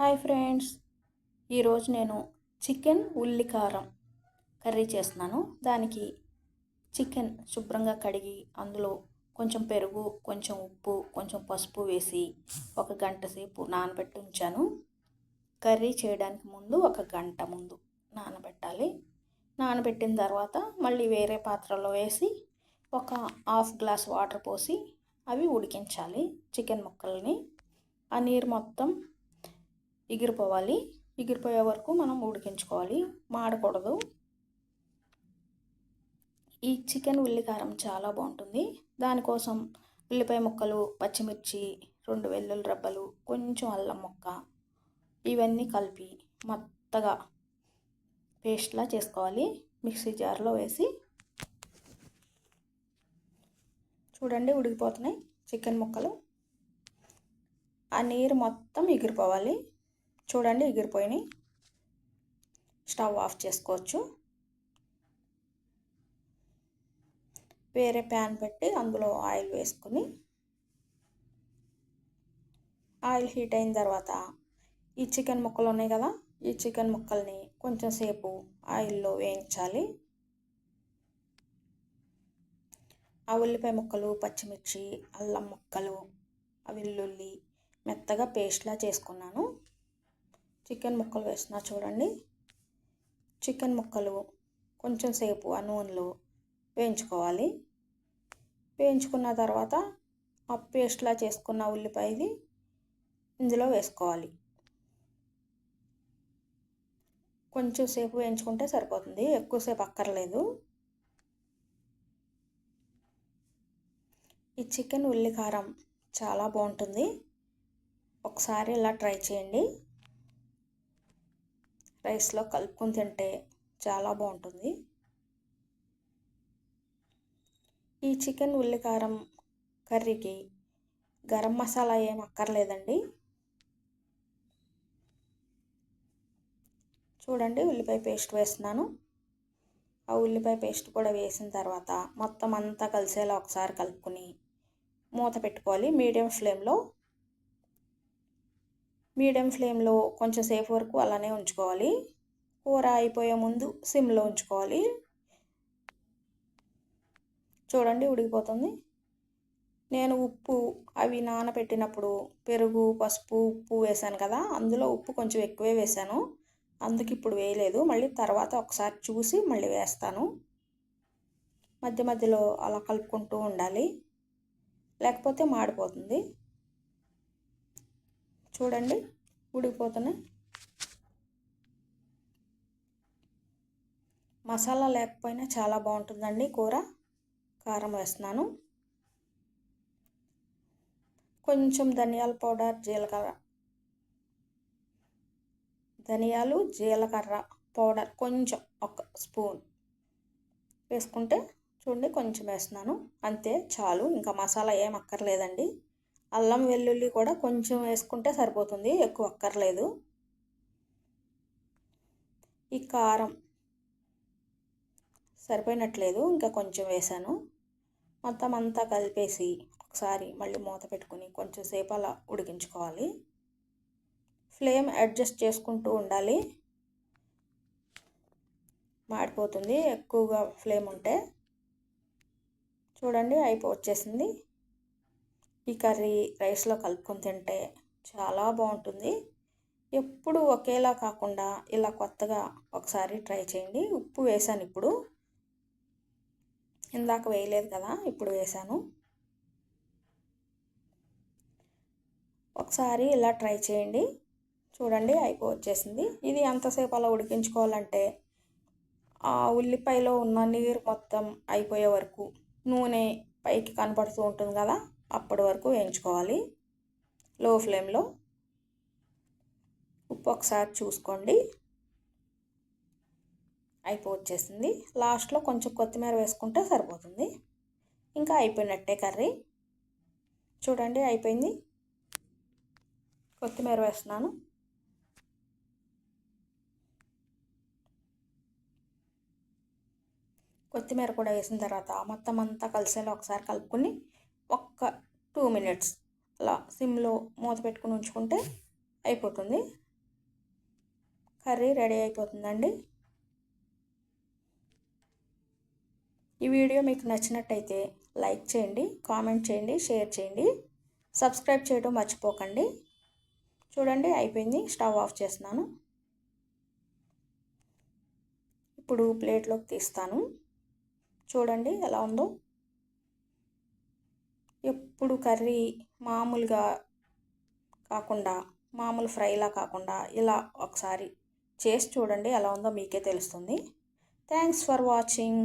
Hi friends. ఈరోజు నేను chicken ఉల్లి కారం కర్రీ చేస్తున్నాను. దానికి చికెన్ శుభ్రంగా కడిగి అందులో కొంచెం పెరుగు కొంచెం ఉప్పు కొంచెం పసుపు వేసి ఒక గంట సేపు నానబెట్టి ఉంచాను. కర్రీ చేయడానికి ముందు ఒక గంట ముందు నానబెట్టాలి. నానబెట్టిన తర్వాత మళ్ళీ వేరే పాత్రలో వేసి ఒక హాఫ్ గ్లాస్ వాటర్ పోసి అవి ఉడికించాలి చికెన్ ముక్కల్ని. ఆ నీరు మొత్తం ఎగిరిపోవాలి. ఎగిరిపోయే వరకు మనం ఉడికించుకోవాలి. మాడకూడదు. ఈ చికెన్ ఉల్లికారం చాలా బాగుంటుంది. దానికోసం ఉల్లిపాయ ముక్కలు పచ్చిమిర్చి రెండు వెల్లుల్లి రబ్బలు కొంచెం అల్లం ముక్క ఇవన్నీ కలిపి మెత్తగా పేస్ట్లా చేసుకోవాలి. మిక్సీ జార్లో వేసి చూడండి ఉడికిపోతున్నాయి చికెన్ ముక్కలు. ఆ నీరు మొత్తం ఎగిరిపోవాలి. చూడండి ఎగిరిపోయినాయి. స్టవ్ ఆఫ్ చేసుకోవచ్చు. వేరే ప్యాన్ పెట్టి అందులో ఆయిల్ వేసుకుని ఆయిల్ హీట్ అయిన తర్వాత ఈ చికెన్ ముక్కలు ఉన్నాయి కదా ఈ చికెన్ ముక్కల్ని కొంచెం సేపు ఆయిల్లో వేయించాలి. ఆ ఉల్లిపాయ ముక్కలు పచ్చిమిర్చి అల్లం ముక్కలు వెల్లుల్లి మెత్తగా పేస్ట్లా చేసుకున్నాను. చికెన్ ముక్కలు వేస్తున్నా చూడండి. చికెన్ ముక్కలు కొంచెం సేపు ఆ నూనెలో వేయించుకోవాలి. వేయించుకున్న తర్వాత ఆ పేస్ట్లా చేసుకున్న ఉల్లిపాయది ఇందులో వేసుకోవాలి. కొంచెం సేపు వేయించుకుంటే సరిపోతుంది. ఎక్కువసేపు అక్కర్లేదు. ఈ చికెన్ ఉల్లి కారం చాలా బాగుంటుంది. ఒకసారి ఇలా ట్రై చేయండి. రైస్లో కలుపుకొని తింటే చాలా బాగుంటుంది. ఈ చికెన్ ఉల్లికారం కర్రీకి గరం మసాలా ఏం అక్కర్లేదండి. చూడండి ఉల్లిపాయ పేస్ట్ వేస్తున్నాను. ఆ ఉల్లిపాయ పేస్ట్ కూడా వేసిన తర్వాత మొత్తం అంతా కలిసేలా ఒకసారి కలుపుకొని మూత పెట్టుకోవాలి. మీడియం ఫ్లేమ్లో మీడియం ఫ్లేమ్లో కొంచెం సేపు వరకు అలానే ఉంచుకోవాలి. కూర అయిపోయే ముందు సిమ్లో ఉంచుకోవాలి. చూడండి ఉడికిపోతుంది. నేను ఉప్పు అవి నానబెట్టినప్పుడు పెరుగు పసుపు ఉప్పు వేసాను కదా అందులో ఉప్పు కొంచెం ఎక్కువే వేసాను. అందుకు ఇప్పుడు వేయలేదు. మళ్ళీ తర్వాత ఒకసారి చూసి మళ్ళీ వేస్తాను. మధ్య మధ్యలో అలా కలుపుకుంటూ ఉండాలి. లేకపోతే మాడిపోతుంది. చూడండి ఉడికిపోతున్నాయి మసాలా లేకపోయినా చాలా బాగుంటుందండి కూర. కారం వేస్తున్నాను. కొంచెం ధనియాల పౌడర్ జీలకర్ర. ధనియాలు జీలకర్ర పౌడర్ కొంచెం ఒక స్పూన్ వేసుకుంటే చూడండి కొంచెం వేస్తున్నాను. అంతే చాలు. ఇంకా మసాలా ఏం అక్కర్లేదండి. అల్లం వెల్లుల్లి కూడా కొంచెం వేసుకుంటే సరిపోతుంది ఎక్కువ అక్కర్లేదు. ఈ కారం సరిపోయినట్లేదు ఇంకా కొంచెం వేసాను. మొత్తం అంతా కలిపేసి ఒకసారి మళ్ళీ మూత పెట్టుకుని కొంచెం సేపు అలా ఉడికించుకోవాలి. ఫ్లేమ్ అడ్జస్ట్ చేసుకుంటూ ఉండాలి. మాడిపోతుంది ఎక్కువగా ఫ్లేమ్ ఉంటే. చూడండి అయిపో వచ్చేసింది. ఈ కర్రీ రైస్లో కలుపుకొని తింటే చాలా బాగుంటుంది. ఎప్పుడు ఒకేలా కాకుండా ఇలా కొత్తగా ఒకసారి ట్రై చేయండి. ఉప్పు వేసాను ఇప్పుడు. ఇందాక వేయలేదు కదా ఇప్పుడు వేసాను. ఒకసారి ఇలా ట్రై చేయండి. చూడండి అయిపో వచ్చేసింది ఇది ఎంతసేపు అలా ఉడికించుకోవాలంటే ఆ ఉల్లిపాయలో ఉన్న నీరు మొత్తం అయిపోయే వరకు నూనె పైకి కనపడుతూ ఉంటుంది కదా అప్పటి వరకు వేయించుకోవాలి. లో ఫ్లేమ్లో ఉప్పు ఒకసారి చూసుకోండి. అయిపో వచ్చేసింది లాస్ట్లో కొంచెం కొత్తిమీర వేసుకుంటే సరిపోతుంది. ఇంకా అయిపోయినట్టే కర్రీ. చూడండి అయిపోయింది. కొత్తిమీర వేస్తున్నాను. కొత్తిమీర కూడా వేసిన తర్వాత మొత్తం అంతా కలిసేలా ఒకసారి కలుపుకొని ఒక్క టూ మినిట్స్ అలా సిమ్లో మూత పెట్టుకుని ఉంచుకుంటే అయిపోతుంది. కర్రీ రెడీ అయిపోతుందండి. ఈ వీడియో మీకు నచ్చినట్టయితే లైక్ చేయండి కామెంట్ చేయండి షేర్ చేయండి. సబ్స్క్రైబ్ చేయడం మర్చిపోకండి. చూడండి అయిపోయింది. స్టవ్ ఆఫ్ చేస్తున్నాను. ఇప్పుడు ప్లేట్లోకి తీస్తాను. చూడండి ఎలా ఉందో. ఎప్పుడు కర్రీ మామూలుగా కాకుండా మామూలు ఫ్రైలా కాకుండా ఇలా ఒకసారి చేసి చూడండి ఎలా ఉందో మీకే తెలుస్తుంది. Thanks for watching.